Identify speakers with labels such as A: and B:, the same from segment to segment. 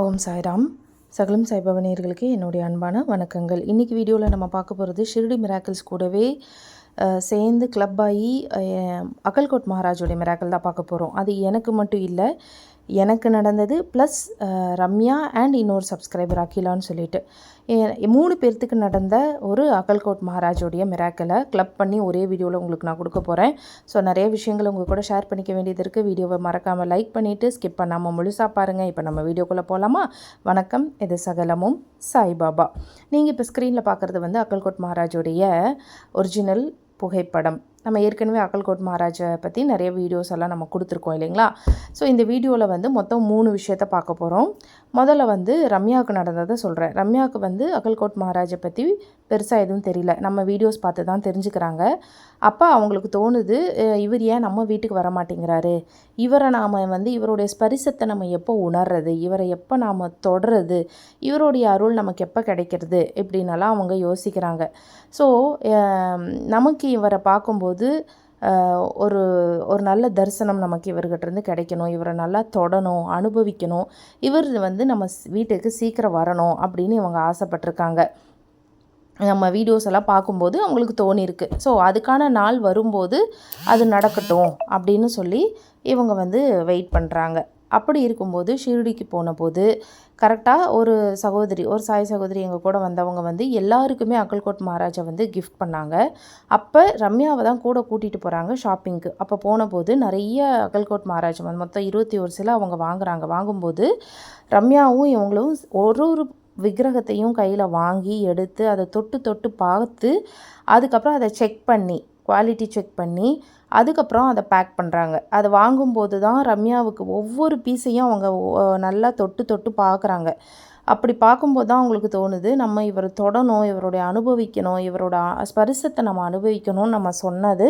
A: ஓம் சாய்ராம். சகலம் சாய்பவனியர்களுக்கு என்னுடைய அன்பான வணக்கங்கள். இன்றைக்கி வீடியோவில் நம்ம பார்க்க போகிறது ஷிர்டி மிராக்கிள்ஸ் கூடவே சேர்ந்து கிளப் ஆகி அஹ், அக்கல்கோட் மகாராஜோடைய மிராக்கிள் தான் பார்க்க போகிறோம் அது எனக்கு மட்டும் இல்லை எனக்கு நடந்தது ப்ளஸ் ரம்யா அண்ட் இன்னொரு சப்ஸ்கிரைபர் அகிலான்னு சொல்லிட்டு. மூணு பேர்த்துக்கு நடந்த ஒரு அக்கல்கோட் மகாராஜோடைய மிராக்கலை கிளப் பண்ணி ஒரே வீடியோவில் உங்களுக்கு நான் கொடுக்க போகிறேன் ஸோ நிறைய விஷயங்கள் உங்கள் கூட ஷேர் பண்ணிக்க வேண்டியது இருக்குது வீடியோவை மறக்காமல் லைக் பண்ணிவிட்டு ஸ்கிப் பண்ணாமல் முழுசாக பாருங்கள் இப்போ நம்ம வீடியோக்குள்ளே போகலாமா வணக்கம். இது சகலமும் சாய்பாபா நீங்கள் இப்போ ஸ்க்ரீனில் பார்க்குறது வந்து அக்கல்கோட் மகாராஜோடைய ஒரிஜினல் புகைப்படம். நம்ம ஏற்கனவே அக்கல்கோட் மகாராஜை பற்றி நிறைய வீடியோஸ் எல்லாம் நம்ம கொடுத்துருக்கோம் இல்லைங்களா? ஸோ இந்த வீடியோவில் வந்து மொத்தம் மூணு விஷயத்த பார்க்க போகிறோம் முதல்ல வந்து ரம்யாவுக்கு நடந்ததை சொல்கிறேன் ரம்யாவுக்கு வந்து அக்கல்கோட் மகாராஜை பற்றி பெருசாக எதுவும் தெரியல. நம்ம வீடியோஸ் பார்த்து தான் தெரிஞ்சுக்கிறாங்க. அப்போ அவங்களுக்கு தோணுது இவர் ஏன் நம்ம வீட்டுக்கு வர மாட்டேங்கிறாரு? இவரை நாம் வந்து இவருடைய ஸ்பரிசத்தை நம்ம எப்போ உணர்றது? இவரை எப்போ நாம் தொடறது இவருடைய அருள் நமக்கு எப்போ கிடைக்கிறது? இப்படின்னலாம் அவங்க யோசிக்கிறாங்க. ஸோ நமக்கு இவரை பார்க்கும்போது அஹ், ஒரு ஒரு நல்ல தரிசனம் நமக்கு இவர்கிட்டருந்து கிடைக்கணும். இவரை நல்லா தொடணும் அனுபவிக்கணும். இவர் வந்து நம்ம வீட்டுக்கு சீக்கிரம் வரணும் அப்படின்னு இவங்க ஆசைப்பட்டிருக்காங்க. நம்ம வீடியோஸ் எல்லாம் பார்க்கும்போது அவங்களுக்கு தோணியிருக்கு. ஸோ அதுக்கான நாள் வரும்போது அது நடக்கட்டும் அப்படின்னு சொல்லி இவங்க வந்து வெயிட் பண்ணுறாங்க அப்படி இருக்கும்போது ஷிரடிக்கு போன போது கரெக்டாக ஒரு சகோதரி ஒரு சாய் சகோதரி எங்கள் கூட வந்தவங்க வந்து எல்லாருக்குமே அக்கல்கோட் மகாராஜா வந்து கிஃப்ட் பண்ணாங்க. அப்போ ரம்யாவை தான் கூட கூட்டிகிட்டு போகிறாங்க ஷாப்பிங்க்கு அப்போ போன போது நிறைய அக்கல்கோட் மகாராஜா வந்து மொத்தம் இருபத்தி ஒரு சில அவங்க வாங்குறாங்க. வாங்கும்போது ரம்யாவும் இவங்களும் ஒரு ஒரு விக்கிரகத்தையும் கையில் வாங்கி எடுத்து அதை தொட்டு தொட்டு பார்த்து அதுக்கப்புறம் அதை செக் பண்ணி குவாலிட்டி செக் பண்ணி அதுக்கப்புறம் அதை பேக் பண்ணுறாங்க அதை வாங்கும்போது தான் ரம்யாவுக்கு ஒவ்வொரு பீஸையும் அவங்க ஒ- நல்லா தொட்டு தொட்டு பார்க்குறாங்க. அப்படி பார்க்கும்போது தான் அவங்களுக்கு தோணுது நம்ம இவரை தொடணும் இவருடைய அனுபவிக்கணும் இவரோட ஸ்பரிசத்தை நம்ம அனுபவிக்கணும்னு நம்ம சொன்னது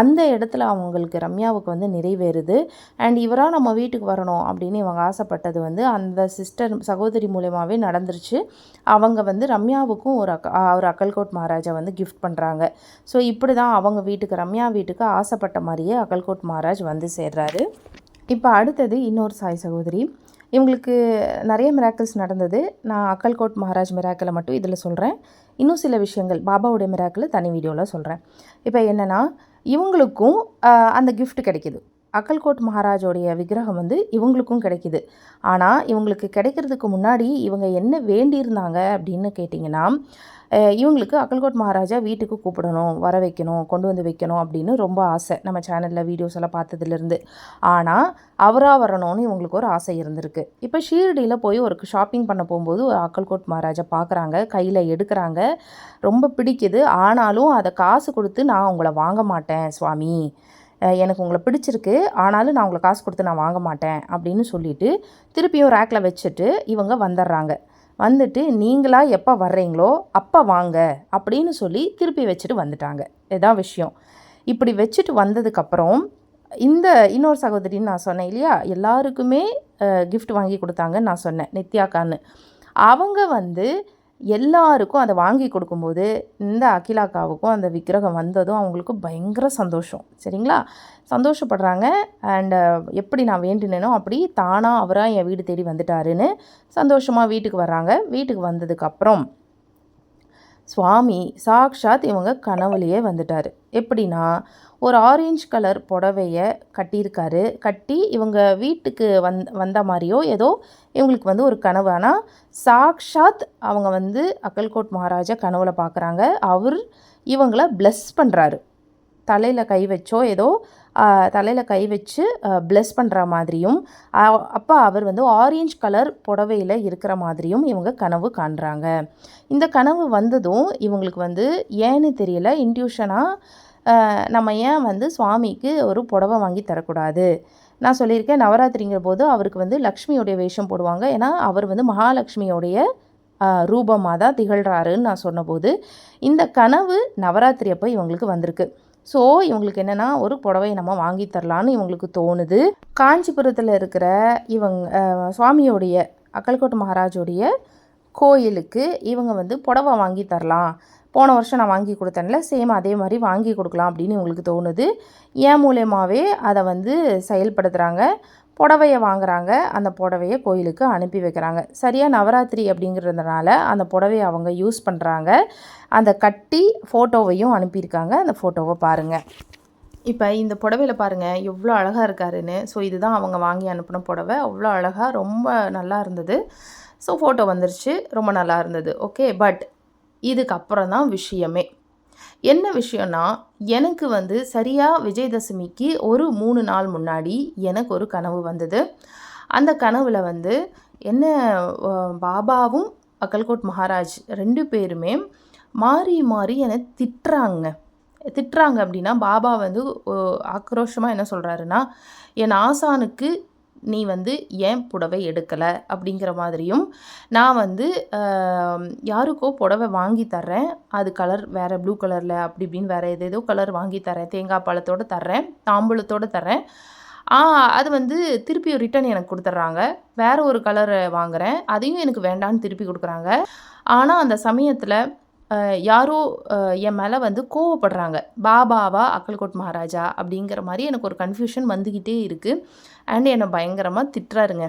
A: அந்த இடத்துல அவங்களுக்கு ரம்யாவுக்கு வந்து நிறைவேறுது. அண்ட் இவராக நம்ம வீட்டுக்கு வரணும் அப்படின்னு இவங்க ஆசைப்பட்டது வந்து அந்த சிஸ்டர் சகோதரி மூலயமாவே நடந்துருச்சு. அவங்க வந்து ரம்யாவுக்கும் ஒரு அக்க ஒரு அக்கல்கோட் மகாராஜா வந்து கிஃப்ட் பண்ணுறாங்க ஸோ இப்படி தான் அவங்க வீட்டுக்கு ரம்யா வீட்டுக்கு ஆசைப்பட்ட மாதிரியே அக்கல்கோட் மகாராஜ் வந்து சேர்றாரு. இப்போ அடுத்தது இன்னொரு சாய் சகோதரி. இவங்களுக்கு நிறைய மிராக்கிள்ஸ் நடந்தது. நான் அக்கல்கோட் மகாராஜ் மிராக்கிளை மட்டும் இதில் சொல்கிறேன் இன்னும் சில விஷயங்கள் பாபாவுடைய மிராக்கிள் தனி வீடியோவில் சொல்கிறேன் இப்போ என்னென்னா இவங்களுக்கும் அந்த கிஃப்ட் கிடைக்கிது. அக்கல்கோட் மகாராஜோடைய விக்கிரகம் வந்து இவங்களுக்கும் கிடைக்கிது. ஆனால் இவங்களுக்கு கிடைக்கிறதுக்கு முன்னாடி இவங்க என்ன வேண்டியிருந்தாங்க அப்படின்னு கேட்டிங்கன்னா இவங்களுக்கு அக்கல்கோட் மகாராஜா வீட்டுக்கு கூப்பிடணும் வர வைக்கணும் கொண்டு வந்து வைக்கணும் அப்படின்னு ரொம்ப ஆசை. நம்ம சேனலில் வீடியோஸ் எல்லாம் பார்த்ததுலேருந்து. ஆனால் அவராக வரணும்னு இவங்களுக்கு ஒரு ஆசை இருந்திருக்கு. இப்போ ஷீரடியில் போய் ஒரு ஷாப்பிங் பண்ண போகும்போது ஒரு அக்கல்கோட் மகாராஜா பார்க்குறாங்க கையில் எடுக்கிறாங்க. ரொம்ப பிடிக்குது. ஆனாலும் அதை காசு கொடுத்து நான் உங்களை வாங்க மாட்டேன் சுவாமி. எனக்கு உங்களை பிடிச்சிருக்கு. ஆனாலும் நான் உங்களை காசு கொடுத்து நான் வாங்க மாட்டேன் அப்படின்னு சொல்லிட்டு திருப்பியும் ரேக்கில் வச்சுட்டு இவங்க வந்துடுறாங்க. வந்துட்டு நீங்களா எப்போ வர்றீங்களோ அப்போ வாங்க அப்படின்னு சொல்லி திருப்பி வச்சுட்டு வந்துட்டாங்க. இதான் விஷயம். இப்படி வச்சுட்டு வந்ததுக்கப்புறம் இந்த இன்னொரு சகோதரின்னு நான் சொன்னேன் இல்லையா? எல்லாருக்குமே கிஃப்ட் வாங்கி கொடுத்தாங்கன்னு நான் சொன்னேன் நித்யாக்கான்னு. அவங்க வந்து எல்லாருக்கும் அதை வாங்கி கொடுக்கும்போது இந்த அகிலாக்காவுக்கும் அந்த விக்கிரகம் வந்ததும் அவங்களுக்கு பயங்கர சந்தோஷம் சரிங்களா? சந்தோஷப்படுறாங்க. அண்டு எப்படி நான் வேண்டினேனோ அப்படி தானாக அவராக என் வீடு தேடி வந்துட்டாருன்னு சந்தோஷமாக வீட்டுக்கு வர்றாங்க. வீட்டுக்கு வந்ததுக்கப்புறம் சுவாமி சாக்ஷாத் இவங்க கனவுலையே வந்துட்டார். எப்படின்னா ஒரு ஆரஞ்சு கலர் புடவைய கட்டியிருக்காரு. கட்டி இவங்க வீட்டுக்கு வந் வந்த மாதிரியோ ஏதோ இவங்களுக்கு வந்து ஒரு கனவு. ஆனால் சாக்ஷாத் அவங்க வந்து அக்கல்கோட் மகாராஜா கனவுல பார்க்குறாங்க அவர் இவங்கள ப்ளஸ் பண்ணுறாரு தலையில் கை வச்சோ ஏதோ தலையில் கை வச்சு ப்ளஸ் பண்ணுற மாதிரியும் அப்போ அவர் வந்து ஆரஞ்சு கலர் புடவையில் இருக்கிற மாதிரியும் இவங்க கனவு காண்றாங்க. இந்த கனவு வந்ததும் இவங்களுக்கு வந்து ஏன்னு தெரியல இன்ட்யூஷனாக நம்ம ஏன் வந்து சுவாமிக்கு ஒரு புடவை வாங்கி தரக்கூடாது? நான் சொல்லியிருக்கேன் நவராத்திரிங்கிற போது அவருக்கு வந்து லக்ஷ்மியோடைய வேஷம் போடுவாங்க. ஏன்னா அவர் வந்து மகாலட்சுமியோடைய ரூபமாக தான் திகழ்கிறாருன்னு நான் சொன்னபோது இந்த கனவு நவராத்திரி அப்போ இவங்களுக்கு வந்திருக்கு. ஸோ இவங்களுக்கு என்னென்னா ஒரு புடவையை நம்ம வாங்கி தரலான்னு இவங்களுக்கு தோணுது. காஞ்சிபுரத்தில் இருக்கிற இவங்க சுவாமியோடைய அக்கல்கோட் மகாராஜோடைய கோயிலுக்கு இவங்க வந்து புடவை வாங்கி தரலாம். போன வருஷம் நான் வாங்கி கொடுத்தேன்ல சேம் அதே மாதிரி வாங்கி கொடுக்கலாம் அப்படின்னு இவங்களுக்கு தோணுது. என் மூலயமாவே அதை வந்து செயல்படுத்துகிறாங்க புடவைய வாங்குறாங்க. அந்த புடவைய கோயிலுக்கு அனுப்பி வைக்கிறாங்க. சரியாக நவராத்திரி அப்படிங்கிறதுனால அந்த புடவைய அவங்க யூஸ் பண்ணுறாங்க அந்த கட்டி ஃபோட்டோவையும் அனுப்பியிருக்காங்க. அந்த ஃபோட்டோவை பாருங்கள் இப்போ இந்த புடவையில பாருங்கள் எவ்வளோ அழகாக இருக்காருன்னு. ஸோ இதுதான் அவங்க வாங்கி அனுப்பின புடவை. அவ்வளோ அழகாக ரொம்ப நல்லா இருந்தது. ஸோ ஃபோட்டோ வந்துருச்சு. ரொம்ப நல்லா இருந்தது. ஓகே பட் இதுக்கப்புறம் தான் விஷயமே. என்ன விஷயம்னா எனக்கு வந்து சரியாக விஜயதசமிக்கு ஒரு மூணு நாள் முன்னாடி எனக்கு ஒரு கனவு வந்தது. அந்த கனவில் வந்து என்ன பாபாவும் அக்கல்கோட் மகாராஜ் ரெண்டு பேருமே மாறி மாறி என்னை திட்டுறாங்க. திட்டுறாங்க அப்படின்னா பாபா வந்து ஆக்ரோஷமாக என்ன சொல்கிறாருன்னா என் ஆசானுக்கு நீ வந்து ஏன் புடவை எடுக்கலை? அப்படிங்கிற மாதிரியும் நான் வந்து யாருக்கோ புடவை வாங்கி தர்றேன். அது கலர் வேறு ப்ளூ கலரில் அப்படி இப்படின்னு வேறு ஏதேதோ கலர் வாங்கி தரேன் தேங்காய் பழத்தோடு தர்றேன். தாம்பூலத்தோடு தர்றேன். அது வந்து திருப்பி ரிட்டன் எனக்கு கொடுத்துட்றாங்க. வேறு ஒரு கலரை வாங்குகிறேன் அதையும் எனக்கு வேண்டான்னு திருப்பி கொடுக்குறாங்க. ஆனால் அந்த சமயத்தில் யாரோ என் மேலே வந்து கோவப்படுறாங்க. பாபாவா? அக்கல்கோட் மகாராஜா? அப்படிங்கிற மாதிரி எனக்கு ஒரு கன்ஃபியூஷன் வந்துக்கிட்டே இருக்குது அண்ட் என்னை பயங்கரமாக திட்டுறாருங்க.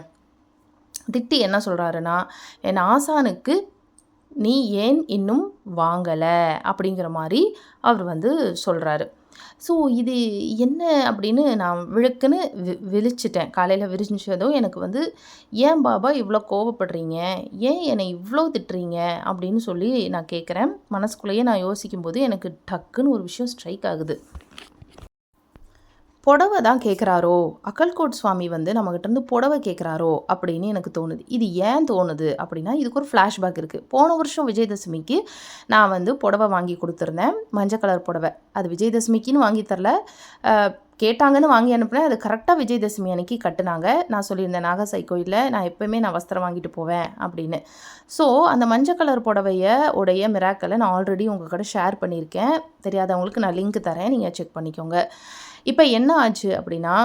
A: திட்டி என்ன சொல்கிறாருன்னா என் ஆசானுக்கு நீ ஏன் இன்னும் வாங்கலை? அப்படிங்கிற மாதிரி அவர் வந்து சொல்கிறாரு ஸோ இது என்ன அப்படின்னு நான் விளக்குன்னு வி விழிச்சிட்டேன். காலையில் விரிஞ்சதும் எனக்கு வந்து ஏன் பாபா இவ்வளோ கோவப்படுறீங்க? ஏன் என்னை இவ்வளோ திட்டுறீங்க? அப்படின்னு சொல்லி நான் கேட்குறேன் மனசுக்குள்ளேயே நான் யோசிக்கும்போது எனக்கு டக்குன்னு ஒரு விஷயம் ஸ்ட்ரைக் ஆகுது. புடவை தான் கேட்குறாரோ அக்கல்கோட் சுவாமி வந்து நம்மக்கிட்டேருந்து புடவை கேட்குறாரோ அப்படின்னு எனக்கு தோணுது. இது ஏன் தோணுது அப்படின்னா இதுக்கு ஒரு ஃப்ளாஷ்பேக் இருக்குது போன வருஷம் விஜயதசமிக்கு நான் வந்து புடவை வாங்கி கொடுத்துருந்தேன். மஞ்சள் கலர் புடவை. அது விஜயதசமிக்குன்னு வாங்கி தரல. கேட்டாங்கன்னு வாங்கி அனுப்புனேன். அது கரெக்டாக விஜயதசமி அன்னைக்கு கட்டுனாங்க. நான் சொல்லியிருந்தேன் நாகசாய் கோயிலில் நான் எப்போயுமே நான் வஸ்திரம் வாங்கிட்டு போவேன் அப்படின்னு. ஸோ அந்த மஞ்சள் கலர் புடவைய உடைய மிராக்கலை நான் ஆல்ரெடி உங்கள் கூட ஷேர் பண்ணியிருக்கேன். தெரியாதவங்களுக்கு நான் லிங்க் தரேன். நீங்கள் செக் பண்ணிக்கோங்க. இப்போ என்ன ஆச்சு அப்படின்னா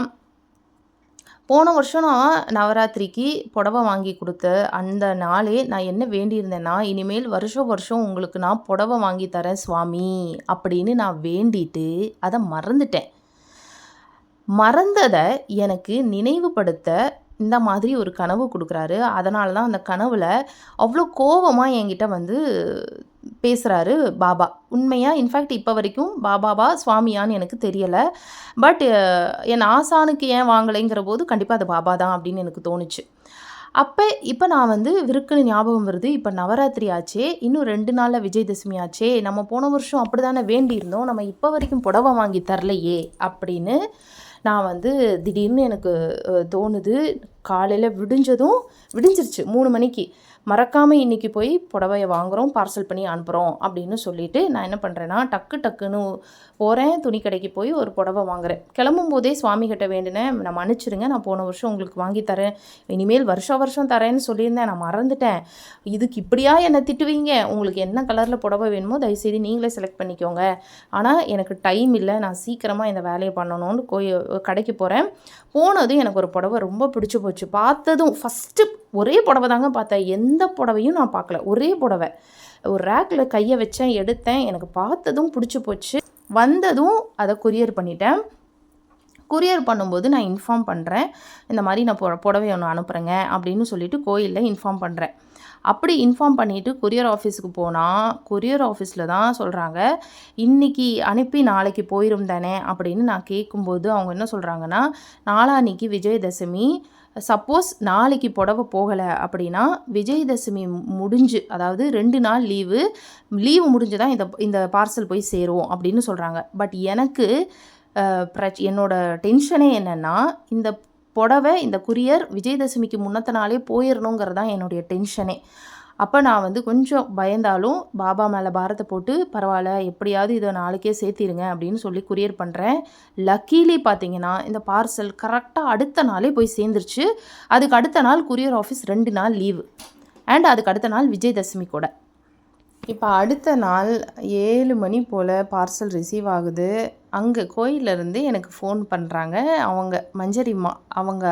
A: போன வருஷம் நான் நவராத்திரிக்கு புடவை வாங்கி கொடுத்த அந்த நாளே நான் என்ன வேண்டியிருந்தேன்னா இனிமேல் வருஷம் வருஷம் உங்களுக்கு நான் புடவை வாங்கி தரேன் சுவாமி அப்படின்னு நான் வேண்டிட்டு அதை மறந்துட்டேன். மறந்ததை எனக்கு நினைவுபடுத்த இந்த மாதிரி ஒரு கனவு கொடுக்குறாரு. அதனால தான் அந்த கனவில் அவ்வளோ கோவமாக என்கிட்ட வந்து பேசுகிறாரு பாபா. உண்மையாக இன்ஃபேக்ட் இப்போ வரைக்கும் பாபாவா சுவாமியான்னு எனக்கு தெரியலை. பட் என் ஆசானுக்கு ஏன் வாங்கலைங்கிற போது கண்டிப்பாக அது பாபா தான் அப்படின்னு எனக்கு தோணுச்சு. அப்போ இப்போ நான் வந்து விருக்குன்னு ஞாபகம் வருது. இப்போ நவராத்திரி ஆச்சே இன்னும் ரெண்டு நாளில் விஜயதசமி ஆச்சே நம்ம போன வருஷம் அப்படி தானே வேண்டியிருந்தோம். நம்ம இப்போ வரைக்கும் புடவை வாங்கி தரலையே அப்படின்னு நான் வந்து திடீர்னு எனக்கு தோணுது. காலையில் விடிஞ்சதும் விடிஞ்சிருச்சு. மூணு மணிக்கு. மறக்காமல் இன்றைக்கி போய் புடவைய வாங்குகிறோம் பார்சல் பண்ணி அனுப்புகிறோம் அப்படின்னு சொல்லிவிட்டு நான் என்ன பண்ணுறேன்னா டக்கு டக்குன்னு போகிறேன் துணி கடைக்கு போய் ஒரு புடவை வாங்குறேன். கிளம்பும் போதே சுவாமி கிட்ட வேண்டினேன். நான் மன்னிச்சிடுங்க நான் போன வருஷம் உங்களுக்கு வாங்கி தரேன். இனிமேல் வருஷம் வருஷம் தரேன்னு சொல்லியிருந்தேன். நான் மறந்துட்டேன். இதுக்கு இப்படியா என்னை திட்டுவீங்க? உங்களுக்கு என்ன கலரில் புடவை வேணுமோ தயவுசெய்து நீங்களே செலக்ட் பண்ணிக்கோங்க. ஆனால் எனக்கு டைம் இல்லை. நான் சீக்கிரமாக இந்த வேலையை பண்ணணும்னு கோய கடைக்கு போகிறேன் போனதும் எனக்கு ஒரு புடவை ரொம்ப பிடிச்சி போச்சு. பார்த்ததும் ஃபஸ்ட்டு ஒரே புடவை தாங்க பார்த்தேன். எந்த புடவையும் நான் பார்க்கல. ஒரே புடவை. ஒரு ரேக்கில் கையை வச்சேன் எடுத்தேன். எனக்கு பார்த்ததும் பிடிச்சி போச்சு. வந்ததும் அதை கொரியர் பண்ணிட்டேன். கொரியர் பண்ணும்போது நான் இன்ஃபார்ம் பண்ணுறேன் இந்த மாதிரி நான் புடவை ஒன்று அனுப்புகிறேங்க அப்படின்னு சொல்லிட்டு கோயிலில் இன்ஃபார்ம் பண்ணுறேன் அப்படி இன்ஃபார்ம் பண்ணிவிட்டு கொரியர் ஆஃபீஸுக்கு போனால் கொரியர் ஆஃபீஸில் தான் சொல்கிறாங்க இன்றைக்கி அனுப்பி நாளைக்கு போயிரும் தானே? அப்படின்னு நான் கேட்கும்போது அவங்க என்ன சொல்கிறாங்கன்னா நாளான்னைக்கு விஜயதசமி சப்போஸ் நாளைக்கு புடவை போகலை அப்படின்னா விஜயதசமி முடிஞ்சு அதாவது ரெண்டு நாள் லீவு லீவு முடிஞ்சு தான் இந்த இந்த பார்சல் போய் சேருவோம் அப்படின்னு சொல்கிறாங்க பட் எனக்கு பிரச் என்னோட டென்ஷனே என்னென்னா இந்த புடவை இந்த குரியர் விஜயதசமிக்கு முன்னத்த நாளே போயிடணுங்கிறது தான் என்னுடைய டென்ஷனே அப்போ நான் வந்து கொஞ்சம் பயந்தாலும் பாபா மேலே பாரத்தை போட்டு பரவாயில்ல எப்படியாவது இதை நாளைக்கே சேர்த்திருங்க அப்படின்னு சொல்லி குரியர் பண்ணுறேன் லக்கீலி பார்த்தீங்கன்னா இந்த பார்சல் கரெக்டாக அடுத்த நாளே போய் சேர்ந்துருச்சு. அதுக்கு அடுத்த நாள் குரியர் ஆஃபீஸ் ரெண்டு நாள் லீவு அண்ட் அதுக்கு அடுத்த நாள் விஜயதசமி கூட. இப்போ அடுத்த நாள் ஏழு மணி போல் பார்சல் ரிசீவ் ஆகுது. அங்கே கோயிலேருந்து எனக்கு ஃபோன் பண்ணுறாங்க அவங்க மஞ்சரிம்மா அவங்க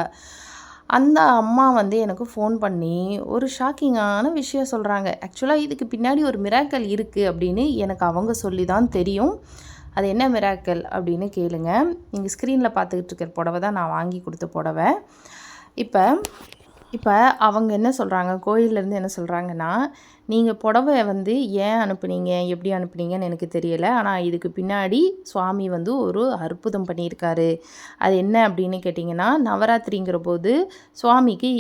A: அந்த அம்மா வந்து எனக்கு ஃபோன் பண்ணி ஒரு ஷாக்கிங்கான விஷயம் சொல்கிறாங்க ஆக்சுவலாக இதுக்கு பின்னாடி ஒரு மிராக்கல் இருக்குது அப்படின்னு எனக்கு அவங்க சொல்லி தான் தெரியும். அது என்ன மிராக்கல் அப்படின்னு கேளுங்க. நீங்கள் ஸ்க்ரீனில் பார்த்துக்கிட்டு இருக்கிற புடவை தான் நான் வாங்கி கொடுத்த புடவை. இப்போ இப்போ அவங்க என்ன சொல்கிறாங்க கோயிலேருந்து என்ன சொல்கிறாங்கன்னா நீங்கள் புடவை வந்து ஏன் அனுப்புனீங்க? எப்படி அனுப்புனீங்கன்னு எனக்கு தெரியலை. ஆனால் இதுக்கு பின்னாடி சுவாமி வந்து ஒரு அற்புதம் பண்ணியிருக்காரு. அது என்ன அப்படின்னு கேட்டிங்கன்னா நவராத்திரிங்கிற போது சுவாமிக்கு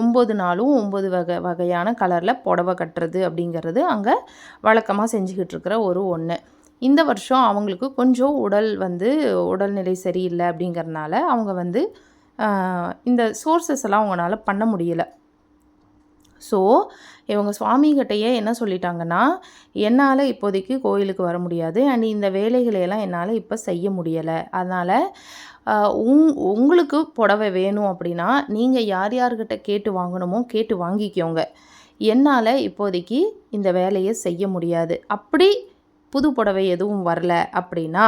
A: ஒம்பது நாளும் ஒம்பது வகை வகையான கலரில் புடவை கட்டுறது அப்படிங்கிறது அங்கே வழக்கமாக செஞ்சுக்கிட்டு இருக்கிற ஒரு ஒன்று இந்த வருஷம் அவங்களுக்கு கொஞ்சம் உடல் வந்து உடல்நிலை சரியில்லை அப்படிங்கறனால அவங்க வந்து இந்த சோர்சஸ் எல்லாம் அவங்களால பண்ண முடியலை. ஸோ இவங்க சுவாமிகிட்டையே என்ன சொல்லிட்டாங்கன்னா என்னால் இப்போதைக்கு கோயிலுக்கு வர முடியாது. அண்ட் இந்த வேலைகளையெல்லாம் என்னால் இப்போ செய்ய முடியலை. அதனால் உங் உங்களுக்கு புடவை வேணும் அப்படின்னா நீங்கள் யார் யார்கிட்ட கேட்டு வாங்கணுமோ கேட்டு வாங்கிக்கோங்க. என்னால் இப்போதைக்கு இந்த வேலையை செய்ய முடியாது. அப்படி புது புடவை எதுவும் வரல அப்படின்னா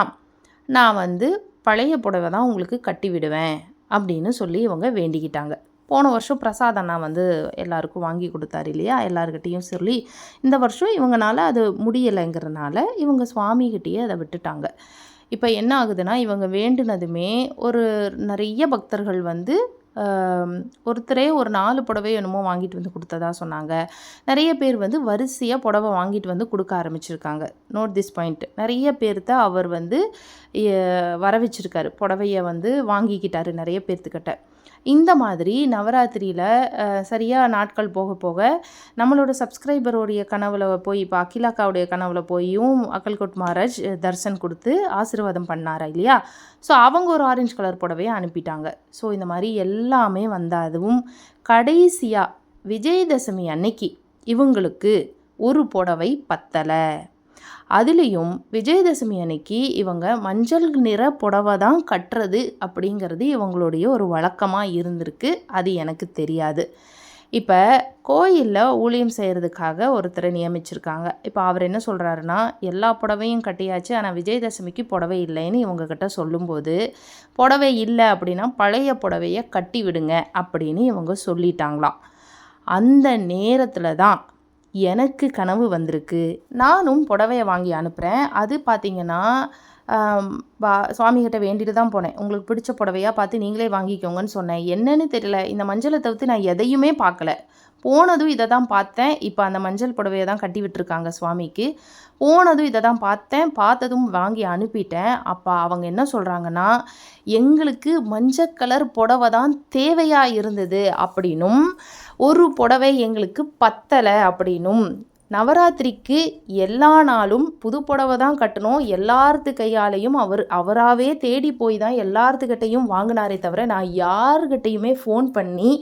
A: நான் வந்து பழைய புடவை தான் உங்களுக்கு கட்டி விடுவேன் அப்படின்னு சொல்லி இவங்க வேண்டிக்கிட்டாங்க. போன வருஷம் பிரசாத் அண்ணா வந்து எல்லாருக்கும் வாங்கி கொடுத்தாரு இல்லையா? எல்லாருக்கிட்டேயும் சொல்லி இந்த வருஷம் இவங்கனால அது முடியலைங்கிறனால இவங்க சுவாமிகிட்டேயே அதை விட்டுட்டாங்க. இப்போ என்ன ஆகுதுன்னா இவங்க வேண்டுனதுமே ஒரு நிறைய பக்தர்கள் வந்து ஒருத்தரே ஒரு நாலு புடவை என்னமோ வாங்கிட்டு வந்து கொடுத்ததா சொன்னாங்க. நிறைய பேர் வந்து வரிசையாக புடவை வாங்கிட்டு வந்து கொடுக்க ஆரம்பிச்சிருக்காங்க. நோட் திஸ் பாயிண்ட் நிறைய பேர்த்த அவர் வந்து வர வச்சிருக்காரு புடவையை வந்து வாங்கிக்கிட்டாரு நிறைய பேர்த்துக்கிட்ட. இந்த மாதிரி நவராத்திரியில் சரியாக நாட்கள் போக போக நம்மளோட சப்ஸ்கிரைபருடைய கனவுல போய் இப்போ அகிலாக்காவுடைய கனவுல போயும் அக்கல்கோட் மகாராஜ் தர்சன் கொடுத்து ஆசீர்வாதம் பண்ணாரா இல்லையா? ஸோ அவங்க ஒரு ஆரஞ்சு கலர் புடவையை அனுப்பிட்டாங்க. ஸோ இந்த மாதிரி எல்லாமே வந்தாதுவும் கடைசியாக விஜயதசமி அன்னைக்கு இவங்களுக்கு ஒரு புடவை பத்தலை. அதுலேயும் விஜயதசமி அன்னைக்கு இவங்க மஞ்சள் நிற புடவை தான் கட்டுறது அப்படிங்கிறது இவங்களுடைய ஒரு வழக்கமாக இருந்திருக்கு. அது எனக்கு தெரியாது. இப்போ கோயிலில் ஊழியம் செய்கிறதுக்காக ஒருத்தரை நியமிச்சிருக்காங்க. இப்போ அவர் என்ன சொல்கிறாருன்னா எல்லா புடவையும் கட்டியாச்சு ஆனால் விஜயதசமிக்கு புடவை இல்லைன்னு இவங்கக்கிட்ட சொல்லும்போது புடவை இல்லை அப்படின்னா பழைய புடவைய கட்டி விடுங்க அப்படின்னு இவங்க சொல்லிட்டாங்களாம். அந்த நேரத்தில் தான் எனக்கு கனவு வந்திருக்கு. நானும் புடவைய வாங்கி அனுப்புகிறேன் அது பார்த்தீங்கன்னா பா சுவாமிகிட்ட வேண்டிட்டு தான் போனேன். உங்களுக்கு பிடிச்ச புடவையாக பார்த்து நீங்களே வாங்கிக்கோங்கன்னு சொன்னேன். என்னன்னு தெரியல இந்த மஞ்சளை தவிர்த்து நான் எதையுமே பார்க்கல. போனதும் இதை தான் பார்த்தேன். இப்போ அந்த மஞ்சள் புடவையை தான் கட்டி விட்டுருக்காங்க சுவாமிக்கு. போனதும் இதை தான் பார்த்தேன். பார்த்ததும் வாங்கி அனுப்பிட்டேன். அப்போ அவங்க என்ன சொல்கிறாங்கன்னா எங்களுக்கு மஞ்சள் கலர் புடவை தான் தேவையாக இருந்தது அப்படின்னும். ஒரு புடவை எங்களுக்கு பத்தலை அப்படின்னும். நவராத்திரிக்கு எல்லா நாளும் புது புடவை தான் கட்டணும். எல்லார்த்து கையாலையும் அவர் அவராகவே தேடி போய் தான் எல்லார்த்துக்கிட்டையும் வாங்கினாரே தவிர நான் யாருக்கிட்டையுமே ஃபோன் பண்ணி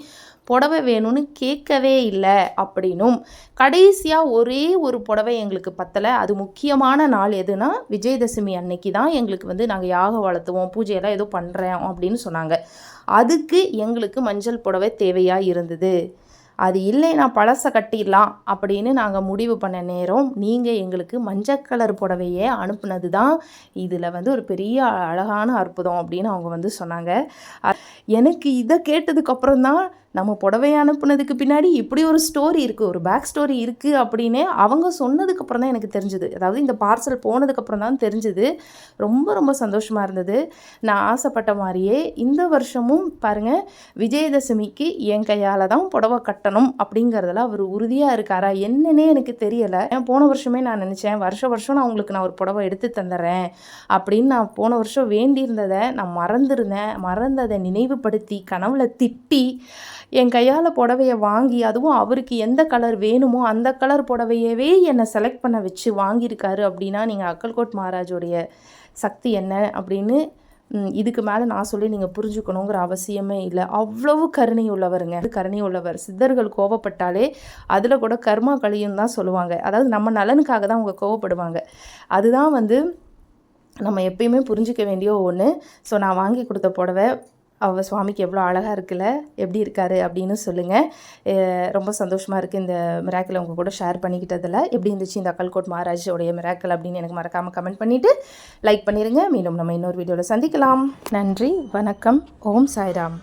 A: புடவை வேணும்னு கேட்கவே இல்லை அப்படின்னும். கடைசியாக ஒரே ஒரு புடவை எங்களுக்கு பத்தலை. அது முக்கியமான நாள் எதுனா விஜயதசமி அன்னைக்கு தான் எங்களுக்கு வந்து நாங்கள் யாக வளர்த்துவோம் பூஜையெல்லாம் ஏதோ பண்ணுறோம் அப்படின்னு சொன்னாங்க. அதுக்கு எங்களுக்கு மஞ்சள் புடவை தேவையாக இருந்தது. அது இல்லைனா பழசை கட்டிடலாம் அப்படின்னு நாங்கள் முடிவு பண்ண நேரம் நீங்கள் எங்களுக்கு மஞ்சள் கலர் புடவையே அனுப்புனது தான் இதில் வந்து ஒரு பெரிய அழகான அற்புதம் அப்படின்னு அவங்க வந்து சொன்னாங்க. எனக்கு இதை கேட்டதுக்கப்புறம் தான் நம்ம புடவையை அனுப்புனதுக்கு பின்னாடி இப்படி ஒரு ஸ்டோரி இருக்குது ஒரு பேக் ஸ்டோரி இருக்குது அப்படின்னு அவங்க சொன்னதுக்கப்புறம் தான் எனக்கு தெரிஞ்சுது. அதாவது இந்த பார்சல் போனதுக்கப்புறம் தான் தெரிஞ்சுது. ரொம்ப ரொம்ப சந்தோஷமாக இருந்தது. நான் ஆசைப்பட்ட மாதிரியே இந்த வருஷமும் பாருங்கள் விஜயதசமிக்கு என் கையால் தான் புடவை கட்டணும் அப்படிங்கிறதுல அவர் உறுதியாக இருக்காரா என்னன்னே எனக்கு தெரியலை. போன வருஷமே நான் நினச்சேன் வருஷ வருஷம் நான் உங்களுக்கு நான் ஒரு புடவை எடுத்து தந்துடுறேன் அப்படின்னு நான் போன வருஷம் வேண்டியிருந்ததை நான் மறந்துருந்தேன். மறந்ததை நினைவுபடுத்தி கனவுல திட்டி என் கையால் புடவைய வாங்கி அதுவும் அவருக்கு எந்த கலர் வேணுமோ அந்த கலர் புடவையவே என்னை செலக்ட் பண்ண வச்சு வாங்கியிருக்காரு அப்படின்னா நீங்கள் அக்கல்கோட் மகாராஜோடைய சக்தி என்ன அப்படின்னு இதுக்கு மேலே நான் சொல்லி நீங்கள் புரிஞ்சுக்கணுங்கிற அவசியமே இல்லை. அவ்வளவு கருணை உள்ளவருங்க. கருணை உள்ளவர். சித்தர்கள் கோவப்பட்டாலே அதில் கூட கர்மா கழியும் தான் சொல்லுவாங்க. அதாவது நம்ம நலனுக்காக தான் அவங்க கோவப்படுவாங்க. அதுதான் வந்து நம்ம எப்பயுமே புரிஞ்சிக்க வேண்டிய ஒன்று ஸோ நான் வாங்கி கொடுத்த புடவை அவள் சுவாமிக்கு எவ்வளோ அழகாக இருக்குல்ல எப்படி இருக்காரு அப்படின்னு சொல்லுங்கள் ரொம்ப சந்தோஷமாக இருக்குது இந்த மிராக்கில் உங்கள் கூட ஷேர் பண்ணிக்கிட்டதில். எப்படி இருந்துச்சு இந்த அக்கல்கோட் மகாராஜோடைய மிராக்கிள் அப்படின்னு எனக்கு மறக்காமல் கமெண்ட் பண்ணிவிட்டு லைக் பண்ணிடுங்க மீண்டும் நம்ம இன்னொரு வீடியோவில் சந்திக்கலாம். நன்றி வணக்கம். ஓம் சாய்ராம்.